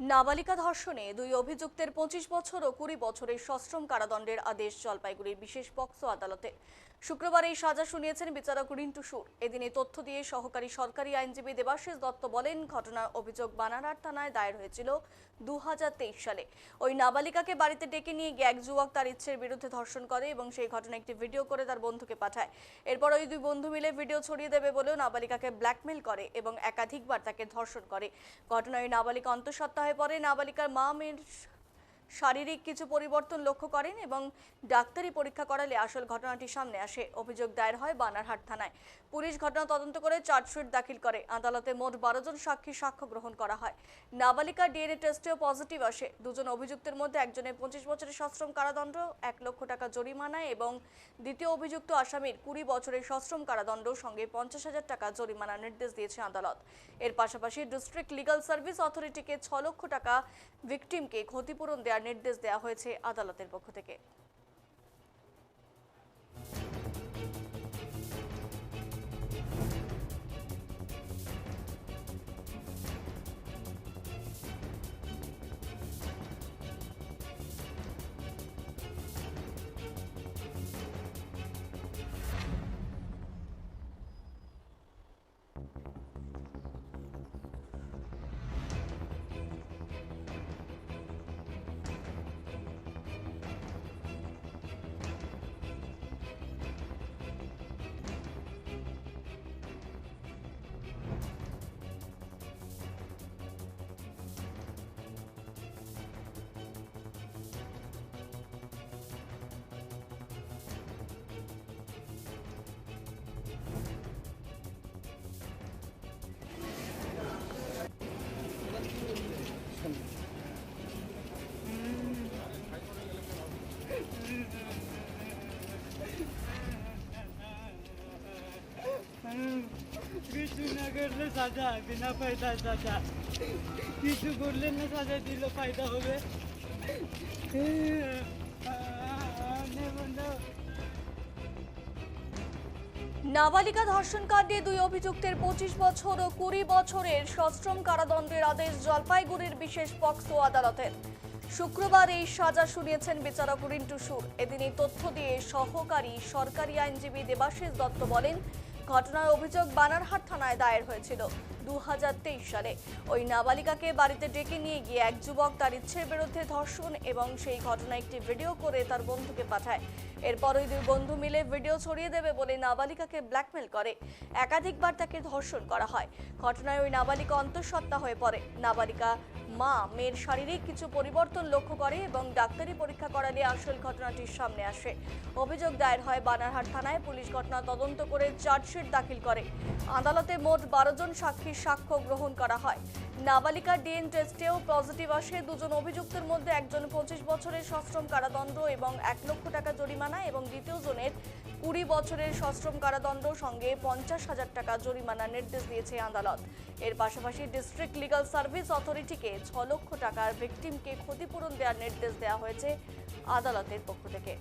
নাবালিকা ধর্ষণে দুই অভিযুক্তের পঁচিশ বছর ও কুড়ি বছরের সশ্রম কারাদণ্ডের আদেশ জলপাইগুড়ির বিশেষ পক্সো আদালতে। শুক্রবার এই সাজা শুনিয়েছেন বিচারক রিন্টু সুর। এদিন এই তথ্য দিয়ে সহকারী সরকারি আইনজীবী দেবাশিস দত্ত বলেন, ঘটনার অভিযোগ বানারহাট থানায় দায়ের হয়েছিল দু হাজার তেইশ সালে। ওই নাবালিকাকে বাড়িতে ডেকে নিয়ে গিয়ে এক যুবক তার ইচ্ছের বিরুদ্ধে ধর্ষণ করে এবং সেই ঘটনা একটি ভিডিও করে তার বন্ধুকে পাঠায়। এরপর ওই দুই বন্ধু মিলে ভিডিও ছড়িয়ে দেবে বলেও নাবালিকাকে ব্ল্যাকমেল করে এবং একাধিকবার তাকে ধর্ষণ করে। ঘটনায় নাবালিকা অন্তঃসত্ত্বা হয়ে পড়ে। নাবালিকার মা মেয়ের শারীরিক কিছু পরিবর্তন লক্ষ্য করেন এবং ডাক্তারি পরীক্ষা করালে আসল ঘটনাটি সামনে আসে, অভিযোগ দায়ের হয় বানারহাট থানায়। পুলিশ ঘটনা তদন্ত করে চার্জশিট দাখিল করে। আদালতে মোট বারো জন সাক্ষী সাক্ষ্য গ্রহণ করা হয়। নাবালিকা ডিএনএ টেস্টেও পজিটিভ আসে। দুজন অভিযুক্তের মধ্যে একজনের পঁচিশ বছরের সশ্রম কারাদণ্ড, এক লক্ষ টাকা জরিমানা এবং দ্বিতীয় অভিযুক্ত আসামির কুড়ি বছরের সশ্রম কারাদণ্ড সঙ্গে পঞ্চাশ হাজার টাকা জরিমানার নির্দেশ দিয়েছে আদালত। এর পাশাপাশি ডিস্ট্রিক্ট লিগাল সার্ভিস অথরিটিকে ছ লক্ষ টাকা ভিকটিমকে ক্ষতিপূরণ দেওয়ার নির্দেশ দেওয়া হয়েছে আদালতের পক্ষ থেকে। সাজা বিনা সাজা কিছু না সাজা দিলে ফায়দা হবে। নাবালিকা ধর্ষণ কাণ্ডে দুই অভিযুক্তের পঁচিশ বছর ও কুড়ি বছরের সশ্রম কারাদণ্ডের আদেশ জলপাইগুড়ির বিশেষ পক্সো আদালতের। শুক্রবার এই সাজা শুনিয়েছেন বিচারক রিন্টু সুর। এদিন এই তথ্য দিয়ে সহকারী সরকারি আইনজীবী দেবাশিস দত্ত বলেন ঘটনার অভিযোগ বানারহাট থানায় দায়ের হয়েছিল দু হাজার তেইশ সালে। ওই নাবালিকাকে বাড়িতে ডেকে নিয়ে গিয়ে এক যুবক তার ইচ্ছের বিরুদ্ধে ধর্ষণ এবং সেই ঘটনা একটি ভিডিও করে তার বন্ধুকে পাঠায়। এরপর ওই দুই বন্ধু মিলে ভিডিও ছড়িয়ে দেবে বলে নাবালিকাকে ব্ল্যাকমেল করে। একাধিকবার তাকে ধর্ষণ করা হয়। ঘটনায় ওই নাবালিকা অন্তঃসত্ত্বা হয়ে পড়ে। নাবালিকা মা, মেয়ের শারীরিক কিছু পরিবর্তন লক্ষ্য করে এবং ডাক্তারি পরীক্ষা করালে আসল ঘটনাটি সামনে আসে। অভিযোগ দায়ের হয় বানারহাট থানায়, পুলিশ ঘটনা তদন্ত করে চার্জশিট দাখিল করে। আদালতে মোট বারো জন সাক্ষীর সাক্ষ্য গ্রহণ করা হয়। নাবালিকার ডিএন টেস্টেও পজিটিভ আসে। দুজন অভিযুক্তের মধ্যে একজন পঁচিশ বছরের সশ্রম কারাদণ্ড এবং এক লক্ষ টাকা জরিমানা এবং দ্বিতীয় জনের কুড়ি বছরের সশ্রম কারাদণ্ড সঙ্গে পঞ্চাশ হাজার টাকা জরিমানা নির্দেশ দিয়েছে আদালত। এর পাশাপাশি ডিস্ট্রিক্ট লিগাল সার্ভিস অথরিটিকে ছ লক্ষ টাকার ভিকটিমকে ক্ষতিপূরণ দেওয়ার নির্দেশ দেওয়া হয়েছে আদালতের পক্ষ থেকে।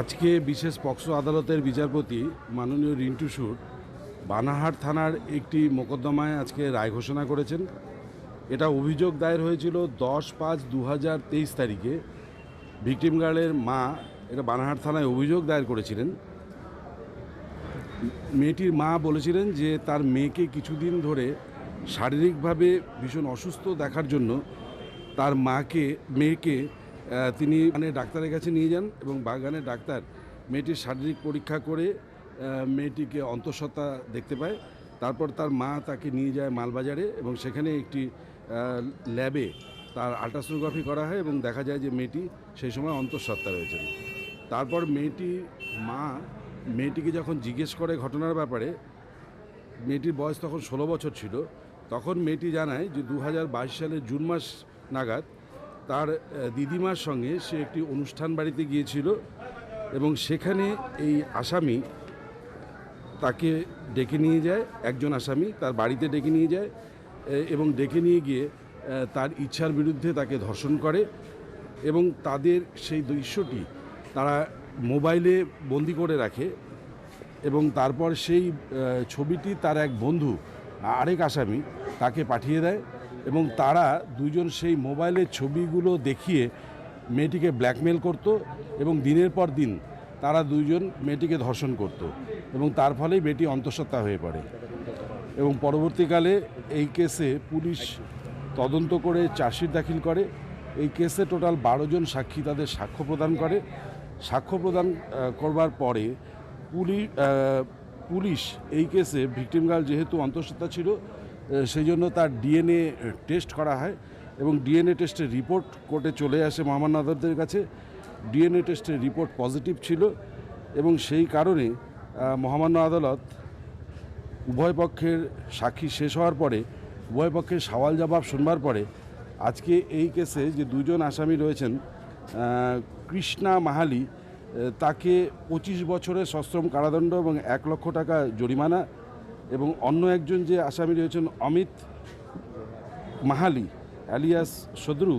আজকে বিশেষ পক্সো আদালতের বিচারপতি মাননীয় রিন্টু সুর বানাহাট থানার একটি মোকদ্দমায় আজকে রায় ঘোষণা করেছেন। এটা অভিযোগ দায়ের হয়েছিল দশ পাঁচ দু হাজার তেইশ তারিখে। ভিকটিম গার্লের মা এটা বানাহাট থানায় অভিযোগ দায়ের করেছিলেন। মেয়েটির মা বলেছিলেন যে তার মেয়েকে কিছুদিন ধরে শারীরিকভাবে ভীষণ অসুস্থ দেখার জন্য তার মাকে, মেয়েকে তিনি মানে ডাক্তারের কাছে নিয়ে যান এবং বাগানের ডাক্তার মেয়েটির শারীরিক পরীক্ষা করে মেয়েটিকে অন্তঃসত্ত্বা দেখতে পায়। তারপর তার মা তাকে নিয়ে যায় মালবাজারে এবং সেখানে একটি ল্যাবে তার আল্ট্রাসোনোগ্রাফি করা হয় এবং দেখা যায় যে মেয়েটি সেই সময় অন্তঃসত্ত্বা রয়েছেন। তারপর মেয়েটি, মা মেয়েটিকে যখন জিজ্ঞেস করে ঘটনার ব্যাপারে, মেয়েটির বয়স তখন ষোলো বছর ছিল, তখন মেয়েটি জানায় যে দু হাজার বাইশ সালের জুন মাস নাগাদ তার দিদিমার সঙ্গে সে একটি অনুষ্ঠান বাড়িতে গিয়েছিল এবং সেখানে এই আসামি তাকে ডেকে নিয়ে যায়, একজন আসামি তার বাড়িতে ডেকে নিয়ে যায় এবং ডেকে নিয়ে গিয়ে তার ইচ্ছার বিরুদ্ধে তাকে ধর্ষণ করে এবং তাদের সেই দৃশ্যটি তারা মোবাইলে বন্দি করে রাখে এবং তারপর সেই ছবিটি তার এক বন্ধু আরেক আসামি তাকে পাঠিয়ে দেয় এবং তারা দুজন সেই মোবাইলের ছবিগুলো দেখিয়ে মেয়েটিকে ব্ল্যাকমেল করত এবং দিনের পর দিন তারা দুইজন মেয়েটিকে ধর্ষণ করত এবং তার ফলেই মেয়েটি অন্তঃসত্ত্বা হয়ে পড়ে। এবং পরবর্তীকালে এই কেসে পুলিশ তদন্ত করে চার্জশিট দাখিল করে। এই কেসে টোটাল বারো জন সাক্ষী তাদের সাক্ষ্য প্রদান করে। সাক্ষ্য প্রদান করবার পরে পুলিশ পুলিশ এই কেসে ভিকটিম গার্ল যেহেতু অন্তঃসত্ত্বা ছিল সেই জন্য তার ডিএনএ টেস্ট করা হয় এবং ডিএনএ টেস্টের রিপোর্ট কোর্টে চলে আসে মহামান্য আদালতের কাছে। ডিএনএ টেস্টের রিপোর্ট পজিটিভ ছিল এবং সেই কারণে মহামান্য আদালত উভয় পক্ষের সাক্ষী শেষ হওয়ার পরে, উভয় পক্ষের সওয়াল জবাব শুনবার পরে, আজকে এই কেসে যে দুজন আসামি রয়েছেন কৃষ্ণা মাহালি তাকে পঁচিশ বছরের সশ্রম কারাদণ্ড এবং এক লক্ষ টাকা জরিমানা এবং অন্য একজন যে আসামি রয়েছেন অমিত মাহালি অ্যালিয়াস সদরু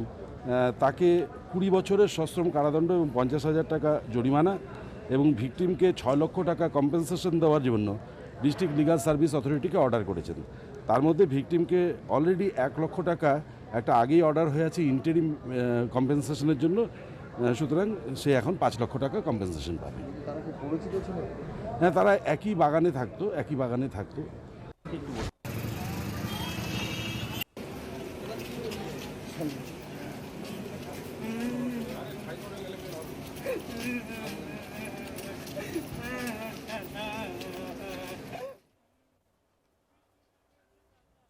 তাকে কুড়ি বছরের সশ্রম কারাদণ্ড এবং পঞ্চাশ হাজার টাকা জরিমানা এবং ভিকটিমকে ছয় লক্ষ টাকা কম্পেনসেশন দেওয়ার জন্য ডিস্ট্রিক্ট লিগাল সার্ভিস অথরিটিকে অর্ডার করেছেন। তার মধ্যে ভিকটিমকে অলরেডি এক লক্ষ টাকা একটা আগেই অর্ডার হয়ে আছে ইন্টারিম কম্পেনসেশনের জন্য। সুতরাং সে এখন পাঁচ লক্ষ টাকা কম্পেনসেশন পাবে। হ্যাঁ তারা একই বাগানে থাকতো একই বাগানে থাকতো। হুম